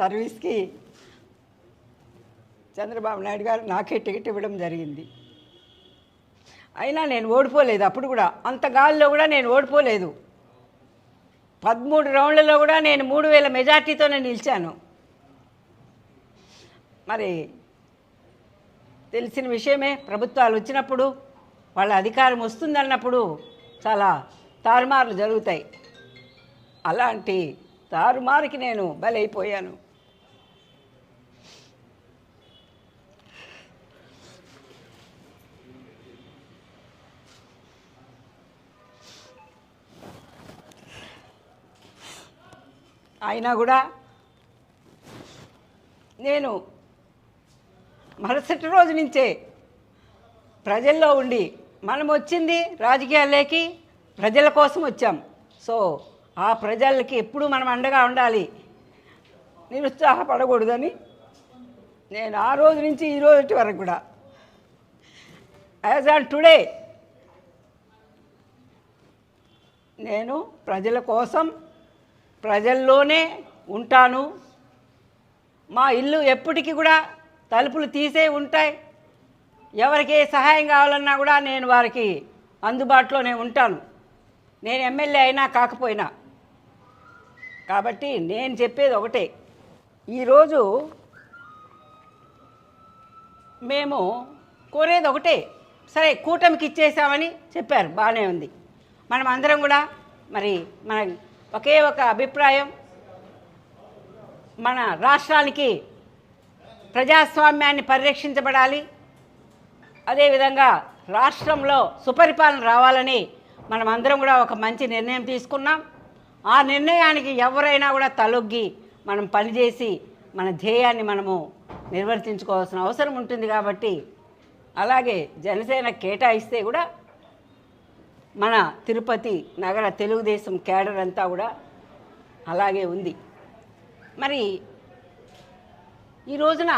సర్వీస్కి చంద్రబాబు నాయుడు గారు నాకే టికెట్ ఇవ్వడం జరిగింది. అయినా నేను ఓడిపోలేదు అప్పుడు కూడా. అంత గాల్లో కూడా నేను ఓడిపోలేదు. పదమూడు రౌండ్లలో కూడా నేను మూడు వేల మెజార్టీతోనే నిలిచాను. మరి తెలిసిన విషయమే ప్రభుత్వాలు వచ్చినప్పుడు వాళ్ళ అధికారం వస్తుందన్నప్పుడు చాలా తారుమారులు జరుగుతాయి. అలాంటి తారుమారుకి నేను బలైపోయాను. అయినా కూడా నేను మరుసటి రోజు నుంచే ప్రజల్లో ఉండి మనం వచ్చింది రాజకీయాల్లోకి ప్రజల కోసం వచ్చాం. సో ఆ ప్రజలకి ఎప్పుడు మనం అండగా ఉండాలి. నిరుత్సాహపడకూడదని నేను ఆ రోజు నుంచి ఈ రోజు వరకు కూడా. యాజ్ ఆన్ టుడే నేను ప్రజల కోసం ప్రజల్లోనే ఉంటాను. మా ఇల్లు ఎప్పటికీ కూడా తలుపులు తీసే ఉంటాయి. ఎవరికి సహాయం కావాలన్నా కూడా నేను వారికి అందుబాటులోనే ఉంటాను. నేను ఎమ్మెల్యే అయినా కాకపోయినా. కాబట్టి నేను చెప్పేది ఒకటే. ఈరోజు మేము కోరేది ఒకటే. సరే కూటమికి ఇచ్చేసామని చెప్పారు. బాగానే ఉంది. మనం అందరం కూడా మరి మన ఒకే ఒక అభిప్రాయం. మన రాష్ట్రానికి ప్రజాస్వామ్యాన్ని పరిరక్షించబడాలి. అదేవిధంగా రాష్ట్రంలో సుపరిపాలన రావాలని మనం అందరం కూడా ఒక మంచి నిర్ణయం తీసుకున్నాం. ఆ నిర్ణయానికి ఎవరైనా కూడా తలొగ్గి మనం పనిచేసి మన ధ్యేయాన్ని మనము నిర్వర్తించుకోవాల్సిన అవసరం ఉంటుంది కాబట్టి అలాగే జనసేన కేటాయిస్తే కూడా మన తిరుపతి నగర తెలుగుదేశం కేడర్ అంతా కూడా అలాగే ఉంది. మరి ఈ రోజున